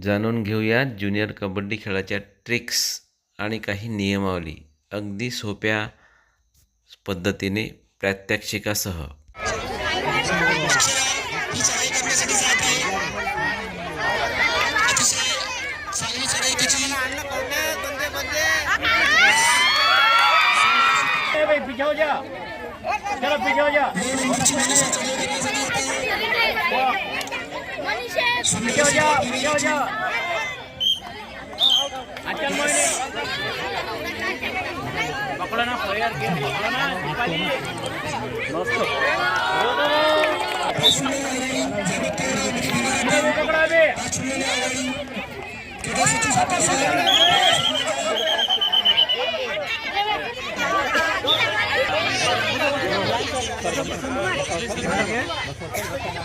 जाणून घेऊया ज्युनियर कबड्डी खेळाच्या ट्रिक्स आणि काही नियमावली. अगदी सोप्या पद्धतीने प्रात्यक्षिकासह. जा. चलो पीछे हो जा पीछे हो जा पीछे हो जा आजकल मोहिनी पकड़ो ना यार गेम पकड़ो ना निकाली मस्त पकड़ा बे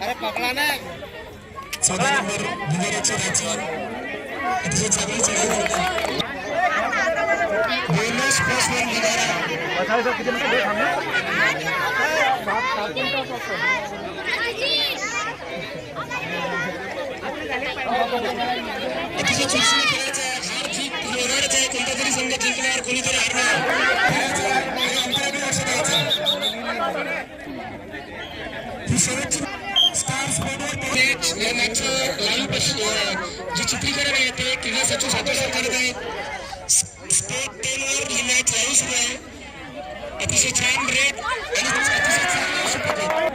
अरे पकडा ना चौदा नंबर भुगेराची राची अतिशय चांगली चढाई करते बोनस प्लस वन भुगारा अतिशय चुरशीने खेळायचं आहे हार जीत होणारच आहे कोणता तरी संघ जिंकणार कोणीतरी हारणार जे चित्रीकरण आहे. ते क्रीडा सचिव सातोसर करत आहेत स्पोर्ट टेन वर ही मॅच चालू सुरू आहे अतिशय छान रेट आणि अतिशय चांगलं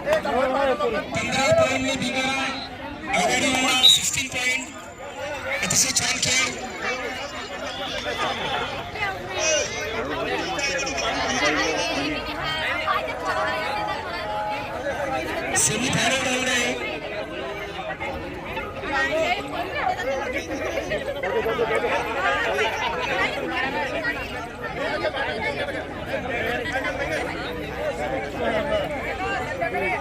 अशी पद्धत. पंधरा पॉईंटने भिंगारा आघाडीवर सिक्स्टीन पॉईंट अतिशय छान खेळ सेमी फायनल राऊंड आहे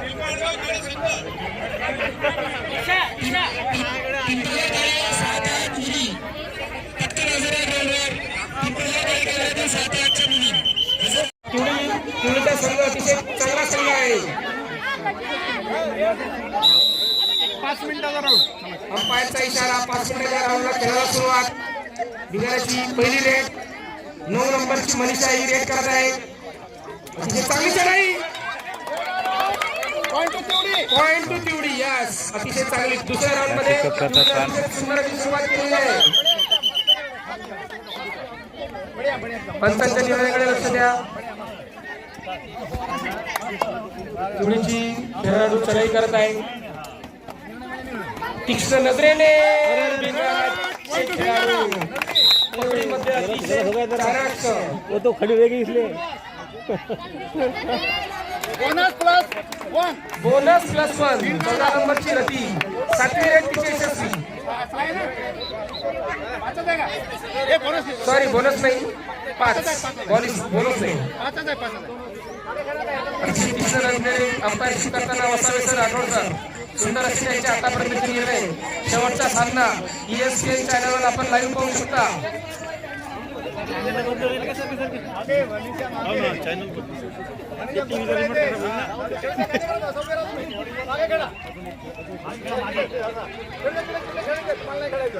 संघ अतिशय चांगला संघ आहे पाच मिनिटाचा राऊंड अंपायरचा इशारा. पाच मिनिटाच्या राऊंडला खेळायला सुरुवात. बिगाराची पहिली रेट. नऊ नंबरची मनीषा ही रेट करत आहे अतिशय चांगली चढाई पॉइंट टू तिवडी यस अतिशय चांगली दुसऱ्या राऊंडमध्ये सुंदर अशी सुरुवात केलेली आहे पंचांच्या निर्णयाकडे लक्ष द्या चिवडीची खेळाडू चढाई करत आहे तीक्ष्ण नजरेने तो खड़ी रहेगी इसलिए bonus plus one bonus plus one चौदा नंबरची रती. सातवी रेट तिची यशस्वी. सॉरी बोनस नाही. पाच. बॉलिस बोनस नाही अंपायरशी करताना वसावे सर राठोड सर सुंदर असे त्यांचे आतापर्यंतचे निर्णय. शेवटचा सामना E ईएसपीएन चॅनलवर आपण लाईव्ह पाहू शकता.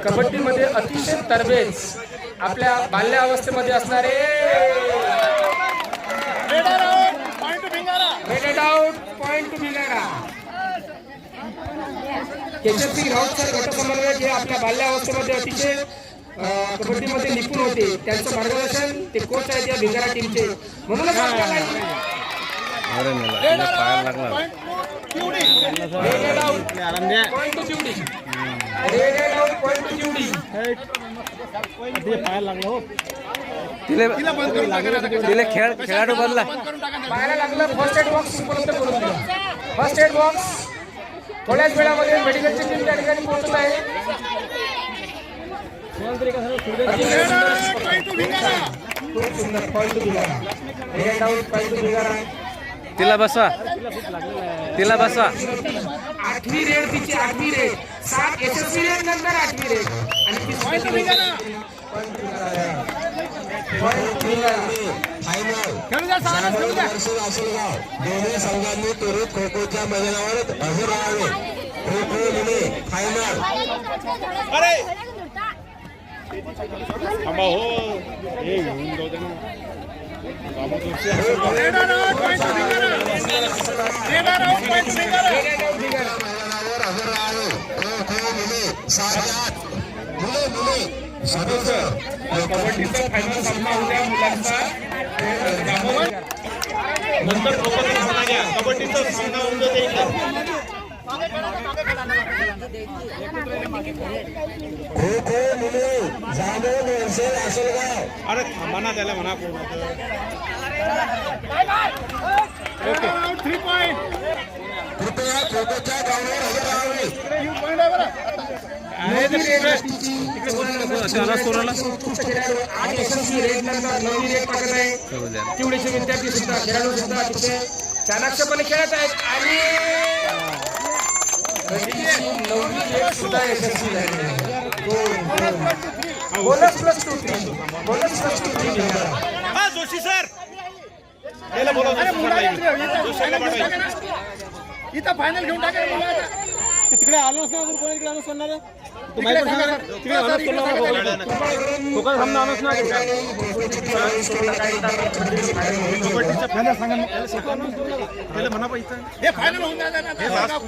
कबड्डीमध्ये अतिशय तरबेज आपल्या बाल्यावस्थेमध्ये असणारे point out point Yashasvi Raut sir गटसमन्वयक हे आपल्या बाल्यावस्थेमध्ये अतिशय कबड्डीमध्ये निपुण होते. त्यांचं मार्गदर्शन ते कोच आहेत या भिंगारा टीमचे म्हणूनच हो. खेळ खेळाडू बनला पाहायला लागलं फर्स्ट एड बॉक्स उपलब्ध करून दिला. फर्स्ट एड बॉक्स थोड्याच वेळामध्ये मेडिकलची टीम त्या ठिकाणी पोहोचत आहे. तिला बसवा तिला बसवा आठवी रेड तिची आठवी रेड. सात यशस्वी रेड नंतर आठवी रेड. आणि दोन्ही संघांनी त्वरित खो खोच्या मैदानावर हजर राहावे. खो खो मुले फायनल. अरे! थांबा हो. हे घेऊन जाऊ दे कबड्डीचा फायनल सामना उद्या मुलांचा नंतर लोकांचा सामना घ्या. कबड्डीचा सामना होऊन जाते खो खो मुले जाधव वर्ष लासलगाव अरे थांबा ना त्याला म्हणा कोण कृपया खो खोच्या ग्राउंडवर हजर राहावे खेळाडू आणि यशस्वी विद्यार्थी सुद्धा खेळाडू सुद्धा तिथे चाणाक्षपणे खेळत आहेत. आणि सुद्धा यशस्वी झाली. Bonus plus two three bonus plus two three Joshi sir. इथं फायनल घेऊन टाका रे मुलं आता. तिकडे आलोच ना कोण इकडे आलोच करणार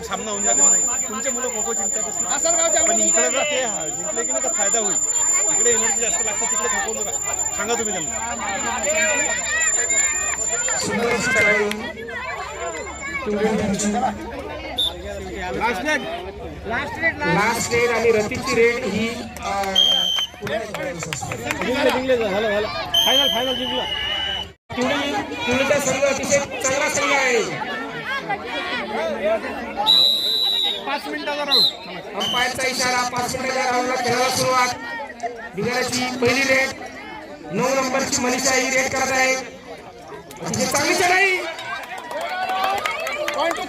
सामना हे होऊन लास्ट जाते. तुमचे मुलं खो खो जिंकतात. आसरगावच्या पण इकडे जर ते जिंकले की नाही तर फायदा होईल. इकडे एनर्जी जास्त लागते तिकडे थकवू नका सांगा तुम्ही त्यांना. खेळाडू लास्ट रेड आणि रतीची रेड ही फायनल फायनल जिंकलं पिवळीचा संघ अतिशय चांगला संघ आहे पाच मिनिटाचा राऊंड अंपायरचा इशारा पाच मिनिटाच्या राऊंडला खेळायला सुरुवात. बिगाराची पहिली रेड नऊ नंबरची मनीषा ही रेड करत आहे. अतिशय चांगली चढाई पॉईंट टू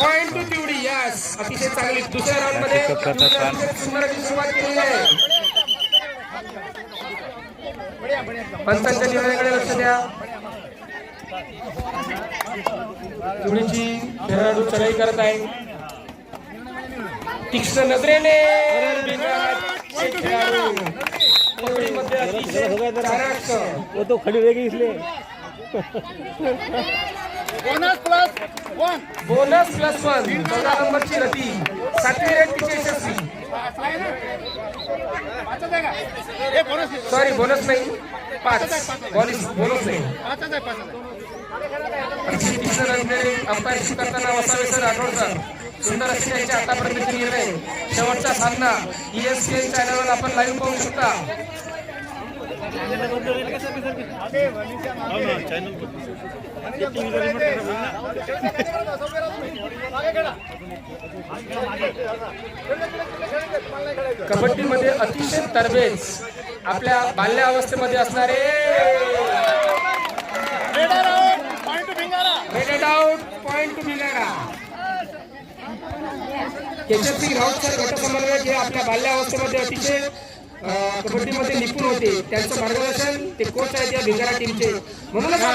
पॉइंट टू तिवडी अतिशय चांगली दुसऱ्या राऊंडमध्ये सुरुवात केलेली आहे पंचांच्या निर्णयाकडे लक्ष द्या तिवडीची खेळाडू चढाई करत आहे तीक्ष्ण नजरेने खेळाडू. कबड्डीमध्ये तो खडी वेगळी इसले bonus plus one bonus plus one चौदा नंबरची रती. सातवी रेट यशस्वी. सॉरी बोनस नाही. पाच. बॉलिस बोनस नाही. अंपायरशी करताना वसावे सर राठोड सर सुंदर अशी त्यांच्या आतापर्यंतची निर्णय. शेवटचा सामना E ईएसपीएन चॅनलवर आपण लाईव्ह पाहू शकता. कबड्डीमध्ये अतिशय तरबेज आपल्या बाल्य अवस्थेमध्ये असणारे out point two Yashasvi Raut sir गटसमन्वयक हे आपल्या बाल्यावस्थेमध्ये अतिशय कबड्डीमध्ये निपुण होते. त्यांचं मार्गदर्शन ते कोच आहेत या भिंगारा टीमचे म्हणूनच हो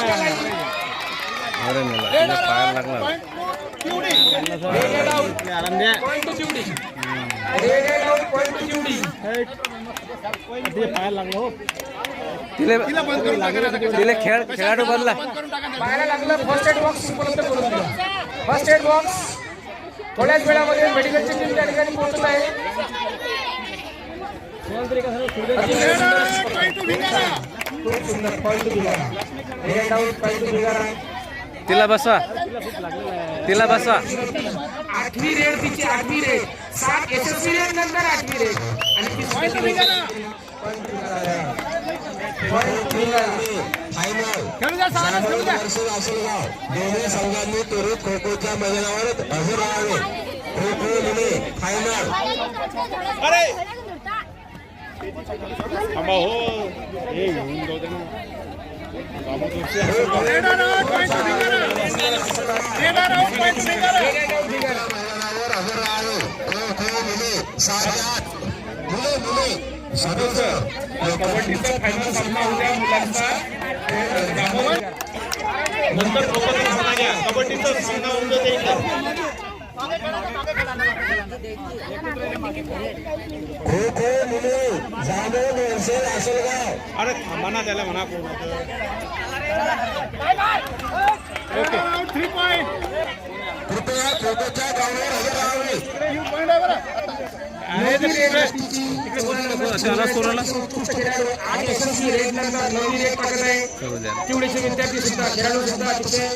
खेळ खेळाडू बनला. पाहायला लागलं फर्स्ट एड बॉक्स उपलब्ध करून दिला. फर्स्ट एड बॉक्स थोड्याच वेळामध्ये मेडिकलची टीम त्या ठिकाणी पोहोचत आहे. तिला बसवा तिला बसवा आठवी रेड तिची आठवी रेड. सात यशस्वी रेड नंतर आठवी रेड. आणि दोन्ही संघांनी त्वरित खो खोच्या मैदानावर हजर राहावे खो खो मुले फायनल अरे! थांबा हो. हे घेऊन जाऊ दे कबड्डीचा फायनल सामना उद्या मुलांचा नंतर कबड्डीचा सामना उद्या खो खो मुले जामोद वरसेल आसलगाव अरे थांबा ना त्याला म्हणा कोण थ्री पॉईंट कृपया खो खोच्या ग्राउंडवर हजर राहावे विद्यार्थी सुद्धा खेळाडू सुद्धा तिथे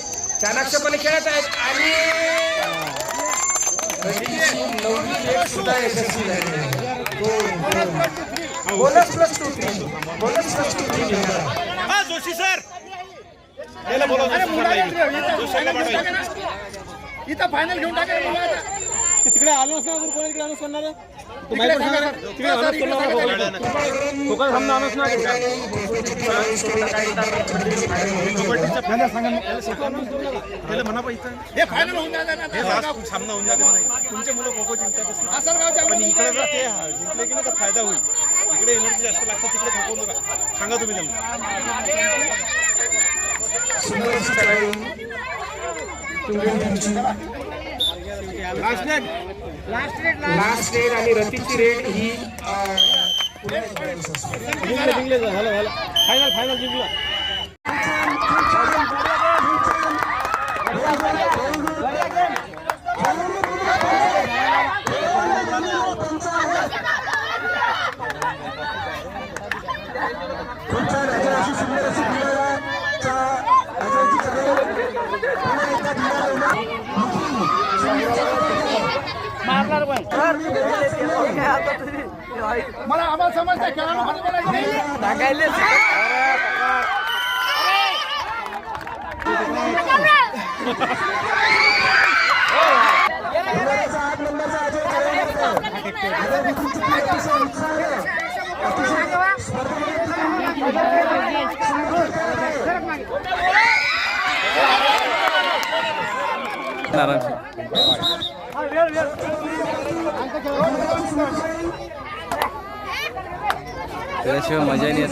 चाणाक्षपणे खेळत आहेत. आणि रतीची नववी रेड सुद्धा यशस्वी झाली आहे. Bonus plus two three bonus plus two three. हा जोशी सर त्याला बोला जोशी सरला पाठवा. इथं फायनल घेऊन टाका मुलाचा. तिकडे आलोच ना कोण. तिकडे करणार कोकण सामना हे? होऊन सामना होऊन जाते नाही. तुमचे मुलं खो खो पण मुलं इकडे जर ते जिंकले की नाही तर फायदा होईल. इकडे एनर्जी जास्त लागते तिकडे थकवू नका सांगा तुम्ही त्यांना. लास्ट रेड आणि रतीची रेड ही अं, जिंकले जिंकले झालं झालं फायनल फायनल जिंकलं মানে আমার সমাজটা খেলানো মানে ঢাকাইলে Naranja. पुन्हा मजा नाही. त्याशिवाय मजा नाही येत